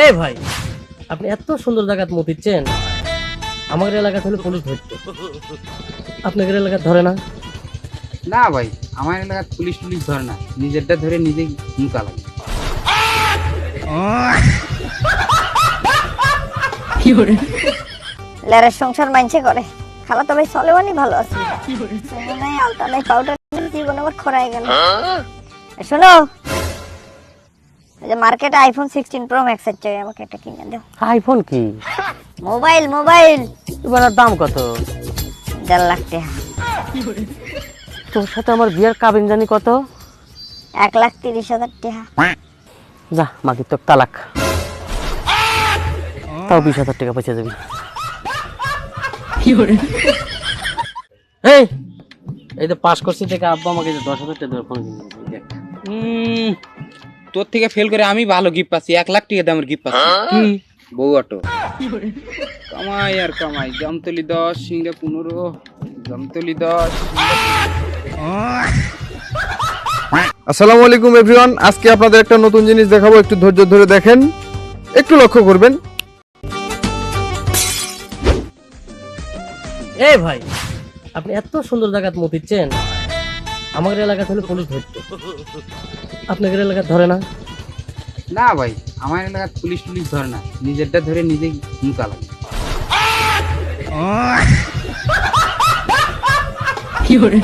এই ভাই আপনি এত সুন্দর জায়গাত মতিচ্ছেন আমাদের এলাকাতে হলে পুলিশ ধরতো। আপনাদের এলাকা ধরে না? না ভাই আমার এলাকার পুলিশ টুলিশ ধরে না। নিজেরটা ধরে নিজেই মুখা লাগে। লেরের সংসার মাইনছে করে। খালা তো ভাই চলেওয়ানি ভালো আছে। নাই আলতা নাই পাউডার নাই জীবন আবার খরাই গেল। শোনো যে মার্কেটে আইফোন সিক্সটিন প্রো ম্যাক্স এর চাই আমাকে এটা কিনে দাও। আইফোন কি? Mobile mobile. এবার দাম কত? দেড় লাখ টাকা। তোর সাথে আমার বিয়ের কাবিন জানি কত? এক লাখ তিরিশ হাজার টাকা। যা মাকে তো তালাক। তাও বিশ হাজার টাকা পয়সা যাবি এই এই তো পাস করছি থেকে আব্বা আমাকে যে দশ হাজার টাকা দেবে ফোন কিনে তোর থেকে ফেল করে আমি ভালো গিফট পাচ্ছি এক লাখ টাকা দামের গিফট পাচ্ছি। বউ অটো। কামাই আর কামাই জামতলি দশ সিংড়া পনেরো জামতলি দশ আসসালামু আলাইকুম এভরিওয়ান আজকে আপনাদের একটা নতুন জিনিস দেখাবো একটু ধৈর্য ধরে দেখেন। একটু লক্ষ্য করবেন। এই ভাই আপনি এত সুন্দর জায়গাত মতিচ্ছেন। আমাদের এলাকা হলে পুলিশ ধরতো। আপনাদের এলাকা ধরে না? না ভাই আমার এলাকার পুলিশ টুলিশ ধরে না। নিজেরটা ধরে নিজেই মুখা লাগে। কি করে?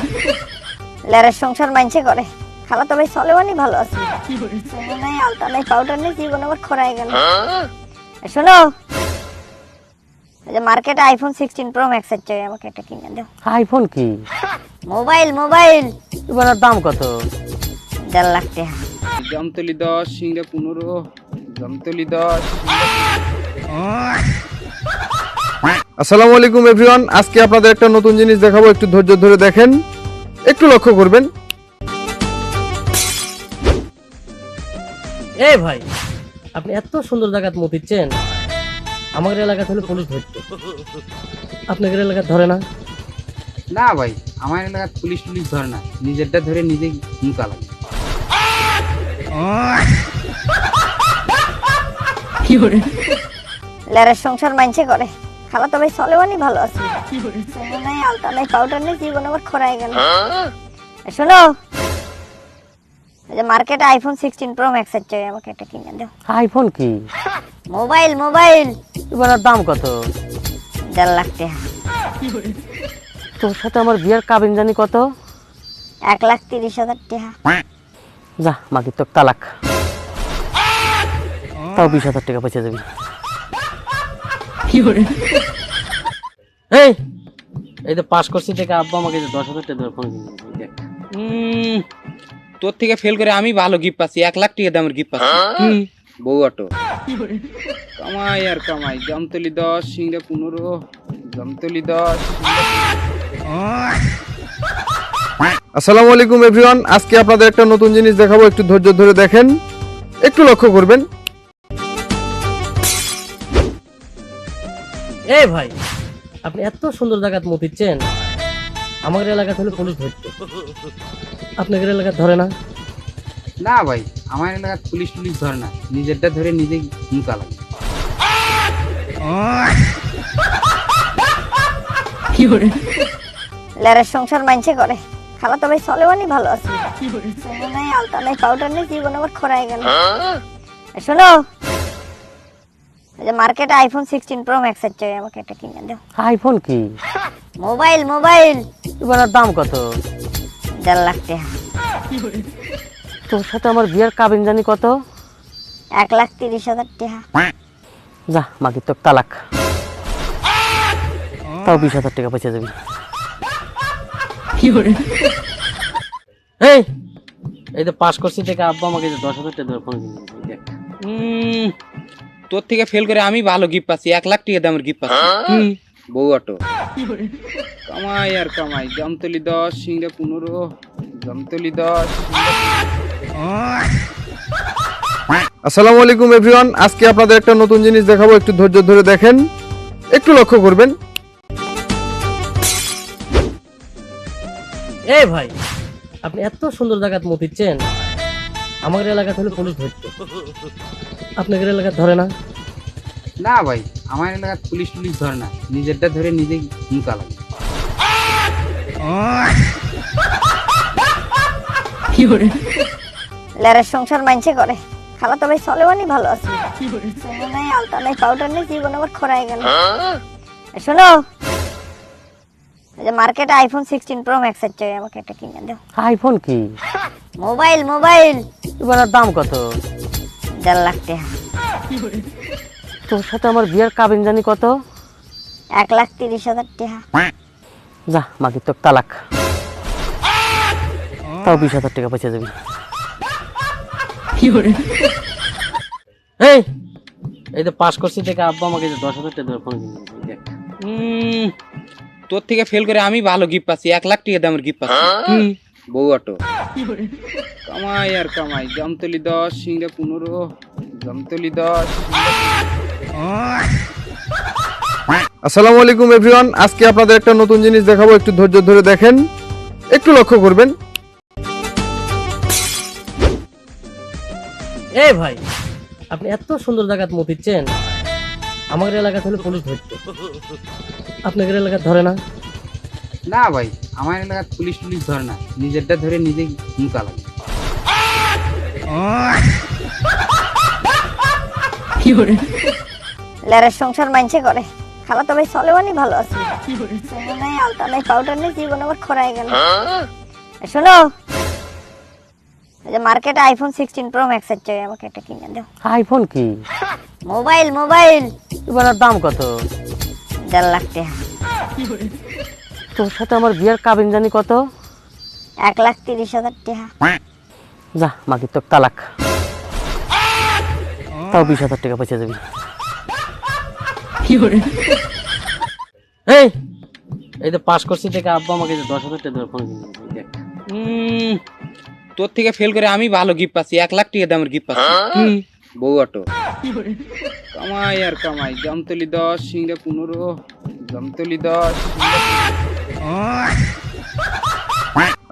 লেরের সংসার মাইনছে করে। খালা তো ভাই চলেওয়ানি ভালো আছে। সোনা নাই আলতা নাই পাউডার নাই জীবন আবার খরাই গেল। শোনো এই যে মার্কেটে আইফোন সিক্সটিন প্রো ম্যাক্স এর চাই আমাকে এটা কিনে দাও। আইফোন কি? Mobile mobile. এবার দাম কত? দেড় লাখ টাকা। জামতলি দশ সিংড়া পনেরো জামতলি দশ। আসসালামু আলাইকুম এভরিওয়ান আজকে আপনাদের একটা নতুন জিনিস দেখাবো একটু ধৈর্য ধরে দেখেন। একটু লক্ষ্য করবেন। এই ভাই আপনি এত সুন্দর জায়গাত মতিচ্ছেন আমাদের এলাকাতে হলে পুলিশ ধরতো। আপনাদের এলাকা ধরে না? না ভাই আমার এলাকার পুলিশ টুলিশ ধরে না। নিজেরটা ধরে নিজেই লাগে। লেরের সংসার মাইনছে করে। খালা তো ভাই চলেওয়ানি ভালো আছে। নাই আলতা নাই পাউডার নাই জীবন আবার খরাই গেল। শোনো। যে মার্কেটে আইফোন সিক্সটিন প্রো ম্যাক্স এর চাই আমাকে এটা কিনে দাও। আইফোন কি? Mobile mobile. এবার দাম কত? দেড় লাখ টাকা। তোর সাথে আমার বিয়ের কাবিন জানি কত? এক লাখ তিরিশ হাজার টাকা। যা মাকে তো তালাক। তাও বিশ হাজার টাকা পয়সা যাবি এই এই তো পাস করছি থেকে আব্বা আমাকে দশ হাজার টাকা দেবে ফোন তোর থেকে ফেল করে আমি ভালো গিফট পাচ্ছি এক লাখ টাকা দামের গিফট পাচ্ছি। বউ অটো। কামাই আর কামাই জামতলি দশ সিংড়া পনেরো জামতলি দশ আসসালামু আলাইকুম এভরিওয়ান আজকে আপনাদের একটা নতুন জিনিস দেখাবো একটু ধৈর্য ধরে দেখেন। একটু লক্ষ্য করবেন। এই ভাই আপনি এত সুন্দর জায়গাত মতিচ্ছেন আমাদের এলাকাতে হলে পুলিশ ধরতো। আপনাদের এলাকা ধরে না? না ভাই আমার এলাকার পুলিশ টুলিশ ধরে না। নিজেরটা ধরে নিজেই মুখা লাগে। লেরের সংসার মাইনছে করে। খালা তো ভাই চলেওয়ানি ভালো আছে। নাই আলতা নাই পাউডার নাই জীবন আবার খরাই গেল। শোনো যে মার্কেটে আইফোন সিক্সটিন প্রো ম্যাক্স এর চাই আমাকে এটা কিনে দাও। আইফোন কি? Mobile mobile. এবার দাম কত? দেড় লাখ টাকা। তোর সাথে আমার বিয়ের কাবিন জানি কত? এক লাখ তিরিশ হাজার টাকা। যা মাকে তো তালাক। তাও বিশ হাজার টাকা পয়সা যাবি এই এই তো পাস করছি থেকে আব্বা আমাকে যে দশ হাজার টাকা ফোন তোর থেকে ফেল করে আমি ভালো গিফট পাচ্ছি এক লাখ টাকা দামের গিফট পাচ্ছি। বউ অটো। কামাই আর কামাই জামতলি দশ সিংড়া পনেরো জামতলি দশ আসসালামু আলাইকুম এভরিওয়ান আজকে আপনাদের একটা নতুন জিনিস দেখাবো একটু ধৈর্য ধরে দেখেন। একটু লক্ষ্য করবেন। এই ভাই আপনি এত সুন্দর জায়গাত মতিচ্ছেন আমাদের এলাকাতে হলে পুলিশ ধরতো। আপনাদের এলাকা ধরে না? না ভাই আমার এলাকার পুলিশ টুলিশ ধরে না। নিজেরটা ধরে নিজেই মুখা লাগে। কি করে? লেরের সংসার মাইনছে করে। খালা তো ভাই চলেওয়ানি ভালো আছে। নাই আলতা নাই পাউডার নেই জীবন আবার খরাই গেল। শোনো এই যে মার্কেটে আইফোন সিক্সটিন প্রো ম্যাক্স চাই আমাকে একটা কিনে দাও। আইফোন কি? Mobile mobile. এবার দাম কত? দেড় লাখ টাকা। তোর সাথে আমার বিয়ের কাবিন জানি কত? এক লাখ তিরিশ হাজার টাকা। যা মাকে তো তালাক। তাও বিশ হাজার টাকা পয়সা যাবি এই! এই তো পাস করছি থেকে আব্বা আমাকে যে দশ হাজার টাকা ফোন তোর থেকে ফেল করে আমি ভালো গিফট পাচ্ছি এক লাখ টাকা দামের গিফট পাচ্ছি। বউ অটো। কামাই আর কামাই জামতলি দশ সিংড়া পনেরো জামতলি দশ আসসালামু আলাইকুম এভরিওয়ান আজকে আপনাদের একটা নতুন জিনিস দেখাবো একটু ধৈর্য ধরে দেখেন। একটু লক্ষ্য করবেন। এ ভাই আপনি এত সুন্দর জায়গাত মতিচ্ছেন আমাদের এলাকা হলে পুলিশ ধরতো। আপনাদের এলাকা ধরে না? না ভাই আমার এলাকার পুলিশ টুলিশ ধরে না। নিজেরটা ধরে নিজেই মুখা লাগে। লেরের সংসার মাইনছে করে। খালা তো ভাই সলেমানই ভালো আছে। সোনা নাই আলতা নাই পাউডার নেই জীবন আবার খরাই গেল। শোনো। এই যে মার্কেটে আইফোন সিক্সটিন প্রো ম্যাক্স এর চাই আমাকে একটা কিনে দাও। আইফোন কি? Mobile mobile. এবার দাম কত? দেড় লাখ টাকা। তোর সাথে আমার বিয়ের কাবিন জানি কত? এক লাখ তিরিশ হাজার টাকা। যা মাকে তো তালাক। তাও বিশ হাজার টাকা পয়সা যাবি এই এই তো পাস করছি থেকে আব্বা আমাকে দশ হাজার টাকা ফোন উম, তোর থেকে ফেল করে আমি ভালো গিফট পাচ্ছি এক লাখ টাকা দামের গিফট পাচ্ছি। বউ অটো কামাই আর কামাই জামতলি দশ সিংড়া পনেরো জামতলি দশ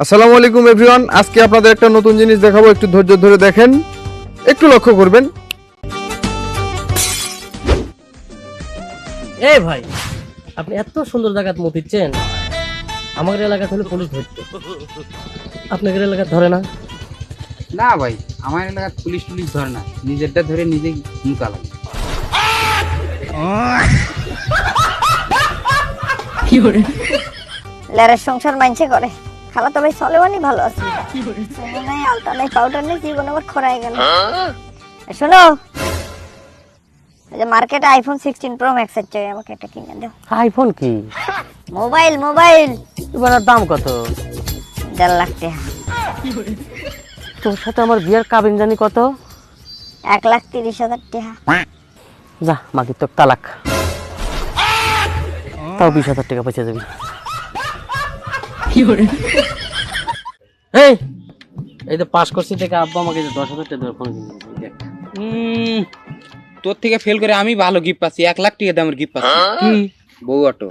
আসসালামু আলাইকুম এভরিওয়ান আজকে আপনাদের একটা নতুন জিনিস দেখাবো একটু ধৈর্য ধরে দেখেন একটু লক্ষ্য করবেন। এ ভাই আপনি এত সুন্দর জায়গাত মতিচ্ছেন আমাদের এলাকা হলে পুলিশ ধরতো। আপনাদের এলাকা ধরে না? না ভাই আমার এলাকার পুলিশ টুলিশ ধরে না নিজেরটা ধরে নিজেই মুখা লাগে। লেরের সংসার মাইনছে করে। খালা তো ভাই চলেওয়ানি ভালো আছে। নাই আলতা নাই পাউডার নেই জীবন আবার খরাই গেল। শোনো। এই যে মার্কেটে আইফোন সিক্সটিন প্রো ম্যাক্স এর চাই আমাকে একটা কিনে দাও। আইফোন কি? Mobile mobile. এবার দাম কত? দেড় লাখ টাকা। তোর সাথে আমার বিয়ের কাবিন জানি কত? এক লাখ তিরিশ হাজার টাকা। যা মাকে তো তালাক। তাও বিশ হাজার টাকা পয়সা যাবি এই! এই তো পাস করছি থেকে আব্বা আমাকে দশ হাজার টাকা ফোন কিনে তোর থেকে ফেল করে আমি ভালো গিফট পাচ্ছি এক লাখ টাকা দামের গিফট পাচ্ছি। বউ অটো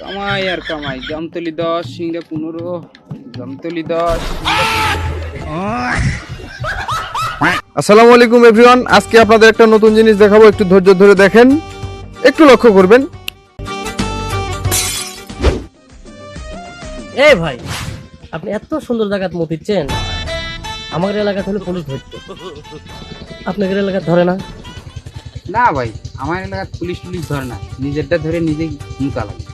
কামাই আর কামাই জামতলি দশ সিংড়া পনেরো জামতলি দশ আসসালামু আলাইকুম এভরিওয়ান আজকে আপনাদের একটা নতুন জিনিস দেখাবো একটু ধৈর্য ধরে দেখেন একটু লক্ষ্য করবেন। এ ভাই আপনি এত সুন্দর জায়গাত মতিচ্ছেন। আমাদের এলাকা হলে পুলিশ ধরতো আপনাদের এলাকা ধরে না? না ভাই আমার এলাকার পুলিশ টুলিশ ধরে না নিজেরটা ধরে নিজেই মুখা লাগে।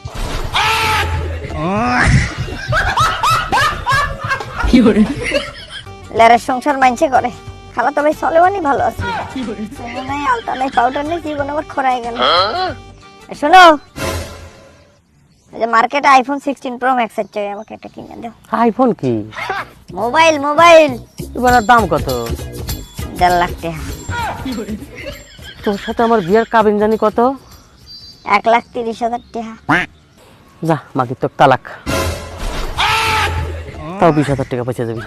লেরের সংসার মাইনছে করে। খালা তো ভাই চলেওয়ানি ভালো আছে। নাই আলতা নাই পাউডার নেই জীবন আবার খরাই গেল। শোনো এই যে মার্কেটে আইফোন সিক্সটিন প্রো ম্যাক্স এর চাই আমাকে একটা কিনে দাও। আইফোন কি? Mobile mobile. এবার দাম কত? দেড় লাখ টাকা। তোর সাথে আমার বিয়ের কাবিন জানি কত? এক লাখ তিরিশ হাজার টাকা। যা মাকে তোর তালাক। তাও বিশ হাজার টাকা পয়সা যাবি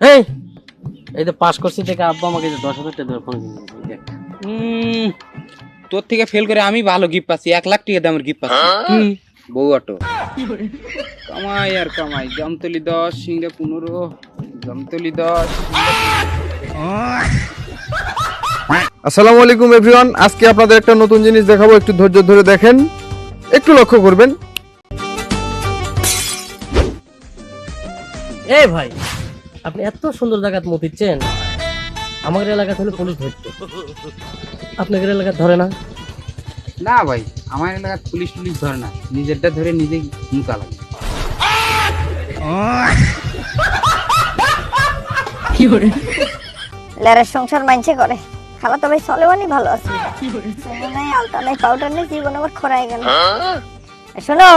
এই এই তো পাস করছি থেকে আব্বা আমাকে দশ হাজার টাকা দেওয়ার ফোন তোর থেকে ফেল করে আমি ভালো গিফট পাচ্ছি এক লাখ টাকা দামের গিফট পাচ্ছি। বউ অটো। কামাই আর কামাই জামতলি দশ সিংড়া পনেরো জামতলি দশ আসসালামু আলাইকুম এভরিওয়ান আজকে আপনাদের একটা নতুন জিনিস দেখাবো একটু ধৈর্য ধরে দেখেন। একটু লক্ষ্য করবেন। এই ভাই আপনি এত সুন্দর জায়গাত মতিচ্ছেন আমাদের এলাকা হলে পুলিশ ধরতো। আপনাদের এলাকা ধরে না? না ভাই আমার এলাকার পুলিশ টুলিশ ধরে না। নিজেরটা ধরে নিজেই মুখা লাগে। লেরের সংসার মানছে করে। খালা তো ভাই চলেওয়ানি ভালো আছে। নাই আলতা নাই পাউডার নেই জীবন আবার খরাই গেল। শোনো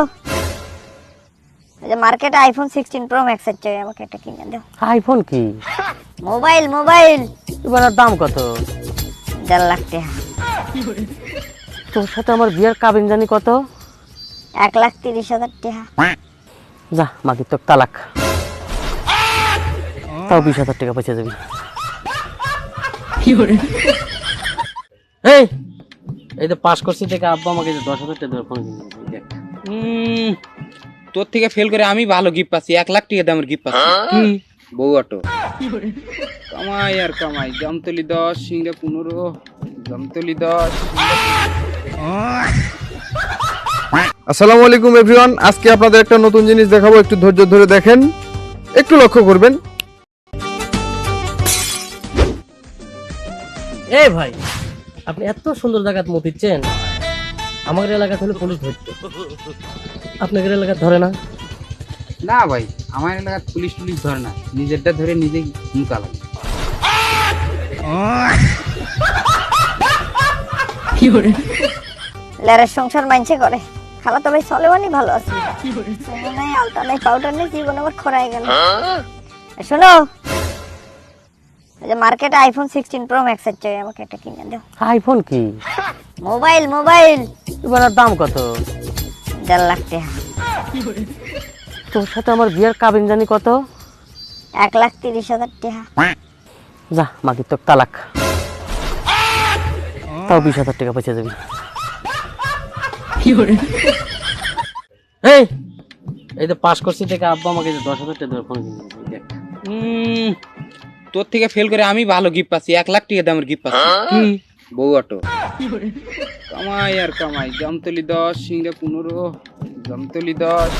যে মার্কেটে আইফোন সিক্সটিন প্রো ম্যাক্স এর চাই আমাকে এটা কিনে দাও। আইফোন কি? Mobile mobile. এবার আর দাম কত? দেড় লাখ টাকা। তোর সাথে আমার বিয়ের কাবিন জানি কত? এক লাখ তিরিশ হাজার টাকা। যা মাকে তো তালাক। তাও বিশ হাজার টাকা পয়সা যাবি এই এই তো পাস করছি থেকে আব্বা আমাকে যে দশ হাজার টাকা ফোন তোর থেকে ফেল করে আমি ভালো গিফট পাচ্ছি। এক লাখ টাকা দামের গিফট পাচ্ছি। বউ অটো। কামাই আর কামাই। জামতলি দশ সিংড়া পনেরো। জামতলি দশ। আসসালামু আলাইকুম এভরিওয়ান আজকে আপনাদের একটা নতুন জিনিস দেখাবো। একটু ধৈর্য ধরে দেখেন। একটু লক্ষ্য করবেন। এই ভাই আপনি এত সুন্দর জায়গাত মতিচ্ছেন আমাদের এলাকা হলে পুলিশ ধরতো। আপনাদের এলাকা ধরে না? না ভাই আমার এলাকার পুলিশ টুলিশ ধরে না। নিজেরটা ধরে নিজেই মুখা লাগে। লেরের সংসার মানছে করে। খালা তো ভাই চলেওয়ানি ভালো আছে। নাই আলতা নাই পাউডার নেই জীবন আবার খরাই গেল। এ শোনো যে মার্কেটে আইফোন সিক্সটিন প্রো ম্যাক্স এর চাই আমাকে এটা কিনে দাও। আইফোন কি? Mobile mobile. এবার দাম কত? দেড় লাখ টাকা। তোর সাথে আমার বিয়ের কাবিন জানি কত? এক লাখ তিরিশ হাজার টাকা। যা মাকে তো তালাক। তাও বিশ হাজার টাকা পয়সা যাবি এই এই তো পাস করছি থেকে আব্বা আমাকে যে দশ হাজার টাকা দেওয়ার ফোন উম, তোর থেকে ফেল করে আমি ভালো গিফট পাচ্ছি এক লাখ টাকা দামের গিফট পাচ্ছি। বউ অটো। কামাই আর কামাই জামতলি দশ সিংড়া পনেরো জামতলি দশ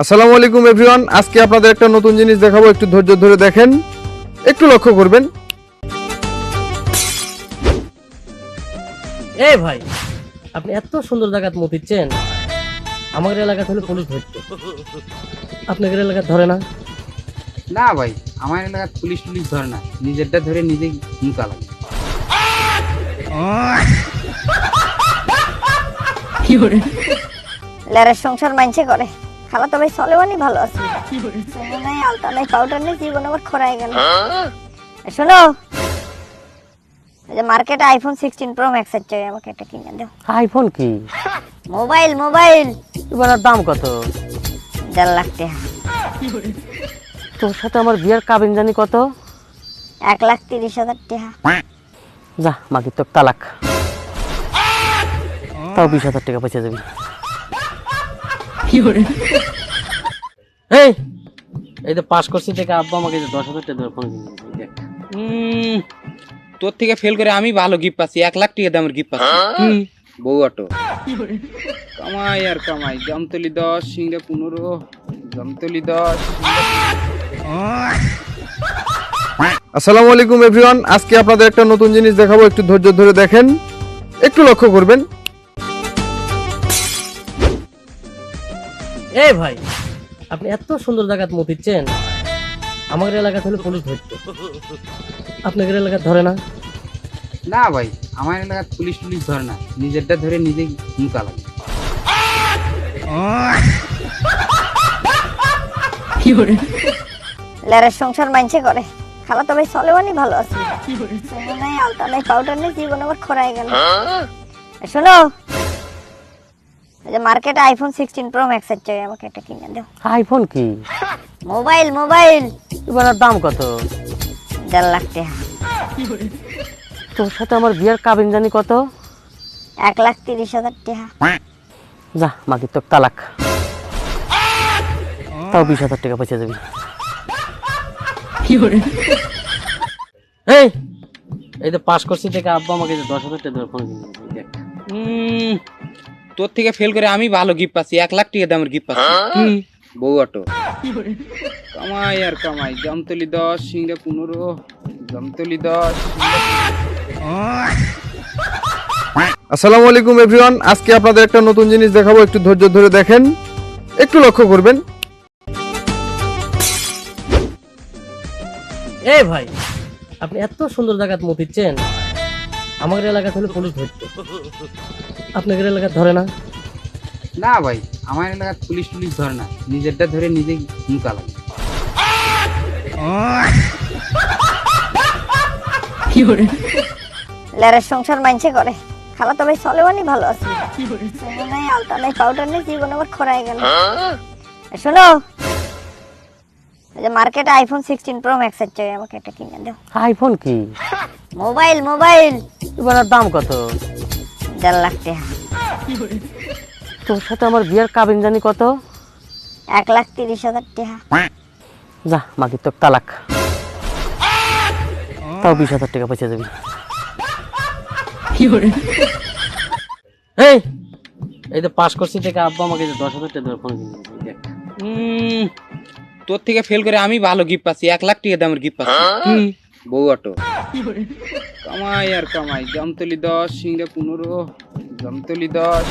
আসসালামু আলাইকুম এভরিওয়ান আজকে আপনাদের একটা নতুন জিনিস দেখাবো একটু ধৈর্য ধরে দেখেন একটু লক্ষ্য করবেন। এই ভাই আপনি এত সুন্দর জায়গাত মতিচ্ছেন। আমাদের এলাকা হলে পুলিশ ধরতো। আপনাদের এলাকা ধরে না? না ভাই আমার এলাকার পুলিশ টুলিশ ধরে না। নিজেরটা ধরে নিজেই মুখা লাগে। লেরের সংসার মানছে করে। খালা তো ভাই চলেওয়ানি ভালো আছে। সোনা নাই আলতা নাই পাউডার নেই জীবন আবার খরাই গেল। শোনো। এই যে মার্কেটে আইফোন সিক্সটিন প্রো ম্যাক্স এর চাই আমাকে এটা কিনে দাও। আইফোন কি? Mobile mobile. এবার দাম কত? দেড় লাখ টাকা। তোর সাথে আমার বিয়ের কাবিন জানি কত? এক লাখ তিরিশ হাজার টাকা। যা মাকে তো তালাক। তাও বিশ হাজার টাকা পয়সা যাবি এই এই তো পাস করছি থেকে আব্বা আমাকে যে দশ হাজার টাকা ফোন তোর থেকে ফেল করে আমি ভালো গিফট পাচ্ছি এক লাখ টাকা দামের গিফট পাচ্ছি। বউ অটো কামাই আর কামাই জামতলি দশ সিংড়া পনেরো জামতলি দশ আসসালামু আলাইকুম এভরিওয়ান আজকে আপনাদের একটা নতুন জিনিস দেখাবো একটু ধৈর্য ধরে দেখেন। একটু লক্ষ্য করবেন। এই ভাই আপনি এত সুন্দর জায়গাত মতিচ্ছেন আমাদের এলাকা হলে পুলিশ ধরতো। আপনাদের এলাকা ধরে না? না ভাই আমার এলাকার পুলিশ টুলিশ ধরে না। নিজেরটা ধরে নিজেই মুখা লাগে। লেরের সংসার মানছে করে। খালা তো ভাই চলেওয়ানি ভালো আছে। সোনা নাই আলতা নাই পাউডার নেই জীবন আবার খরাই গেল। শোনো। এই যে মার্কেটে আইফোন সিক্সটিন প্রো ম্যাক্স এর চাই আমাকে এটা কিনে দাও। আইফোন কি? Mobile mobile. এবার দাম কত? দেড় লাখ টাকা। তোর সাথে আমার বিয়ের কাবিন জানি কত? এক লাখ তিরিশ হাজার টাকা। যা মাকে তো তালাক। তাও বিশ হাজার টাকা পয়সা যাবি এই এই তো পাস করছি থেকে আব্বা আমাকে দশ হাজার টাকা দেওয়ার ফোন উম, তোর থেকে ফেল করে আমি ভালো গিফট পাচ্ছি এক লাখ টাকা দামের গিফট পাচ্ছি। বউ অটো কামাই আর কামাই জামতলি দশ সিংড়া পনেরো জামতলি দশ আসসালামু আলাইকুম এভরিওয়ান আজকে আপনাদের একটা নতুন জিনিস দেখাবো একটু ধৈর্য ধরে দেখেন একটু লক্ষ্য করবেন। এই ভাই আপনি এত সুন্দর জায়গাত মতিচ্ছেন আমাদের এলাকাতে হলে পুলিশ ধরতো। আপনাদের এলাকা ধরে না? না ভাই আমার এলাকার পুলিশ টুলিশ ধরে না নিজেরটা ধরে নিজেই মুখা লাগে। লেরের সংসার মাইনছে করে। খালা তো ভাই চলেওয়ানি ভালো আছে। নাই আলতা নাই পাউডার নেই জীবন আবার খরাই গেল। শোনো। যে মার্কেটে আইফোন সিক্সটিন প্রো ম্যাক্স এর চাই আমাকে এটা কিনে দাও। আইফোন কি? Mobile mobile. এবার দাম কত? দেড় লাখ টাকা। তোর সাথে আমার বিয়ের কাবিন জানি কত? এক লাখ তিরিশ হাজার টাকা। যা মাকে তো তালাক। তাও বিশ হাজার টাকা পয়সা যাবি এই এই তো পাস করছি থেকে আব্বা আমাকে যে দশ হাজার টাকা দেওয়ার ফোন তোর থেকে ফেল করে আমি ভালো গিফট পাচ্ছি এক লাখ টাকা দামের গিফট পাচ্ছি। বউ অটো। কামাই আর কামাই জামতলি দশ সিংড়া পনেরো জামতলি দশ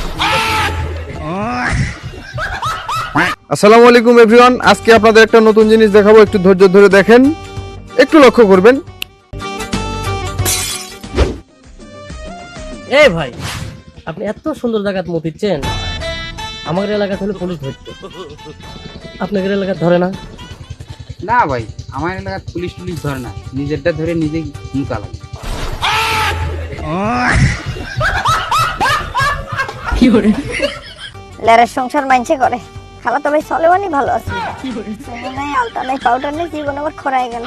আসসালামু আলাইকুম এভরিওয়ান আজকে আপনাদের একটা নতুন জিনিস দেখাবো একটু ধৈর্য ধরে দেখেন একটু লক্ষ্য করবেন। এই ভাই আপনি এত সুন্দর জায়গাত মতিচ্ছেন। আমাদের এলাকাতে হলে পুলিশ ধরতো। আপনাদের এলাকা ধরে না? না ভাই আমার এলাকার পুলিশ টুলিশ ধরে না নিজেরটা ধরে নিজেই মুখা লাগে। লেরের সংসার মাইনছে করে। খালা তো ভাই চলেওয়ানি ভালো আছে। নাই আলতা নাই পাউডার নেই জীবন আবার খরাই গেল।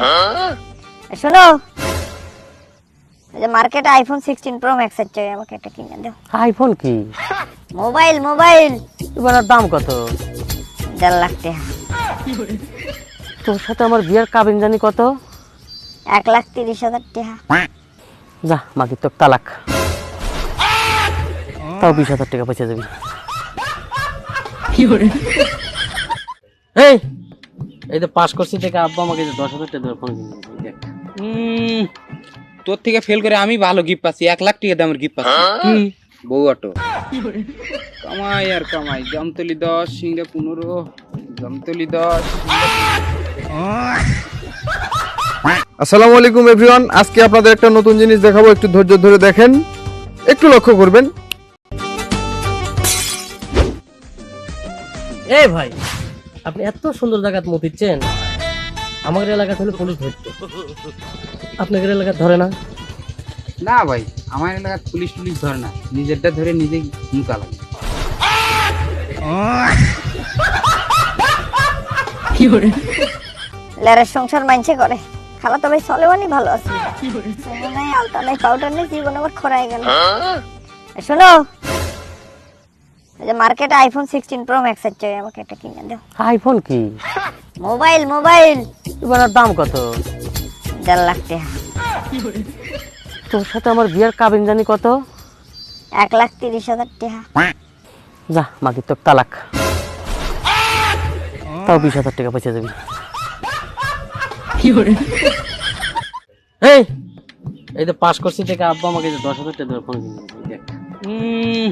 শোনো। এই যে মার্কেটে আইফোন সিক্সটিন প্রো ম্যাক্স এর চাই আমাকে এটা কিনে দাও। আইফোন কি? Mobile mobile. এবার দাম কত? দেড় লাখ টাকা। তোর সাথে আমার বিয়ের কাবিন জানি কত? এক লাখ তিরিশ হাজার টাকা। যা মাকে তোর তালাক। তাও বিশ হাজার টাকা পয়সা যাবি এই এই তো পাস করছি থেকে আব্বা আমাকে দশ হাজার টাকা দেওয়ার ফোন তোর থেকে ফেল করে আমি ভালো গিফট পাচ্ছি এক লাখ টাকা দামের গিফট পাচ্ছি। বউ অটো। কামাই আর কামাই জামতলি দশ সিংড়া পনেরো জামতলি দশ আসসালামু আলাইকুম এভরিওয়ান আজকে আপনাদের একটা নতুন জিনিস দেখাবো একটু ধৈর্য ধরে দেখেন। একটু লক্ষ্য করবেন। এই ভাই আপনি এত সুন্দর জায়গাত মতিচ্ছেন আমাদের এলাকাতে হলে পুলিশ ধরতো। আপনাদের এলাকা ধরে না? না ভাই আমার এলাকার পুলিশ টুলিশ ধরে না। নিজেরটা ধরে নিজেই মুখা লাগে। লেরের সংসার মাইনছে করে খালা তো ভাই চলেওয়ানি ভালো আছে। নাই আলতা নাই পাউডার নেই জীবন আবার খরাই গেল। শোনো এই যে মার্কেটে আইফোন সিক্সটিন প্রো ম্যাক্স এর চাই আমাকে এটা কিনে দাও। আইফোন কি? Mobile mobile. এবার দাম কত? দেড় লাখ টাকা। তোর সাথে আমার বিয়ের কাবিন জানি কত? এক লাখ তিরিশ হাজার টাকা। যা মাকে তো তালাক। তাও বিশ হাজার টাকা পয়সা যাবি এই তো পাস করছি থেকে আব্বা আমাকে দশ হাজার টাকা ফোন কিনে উম,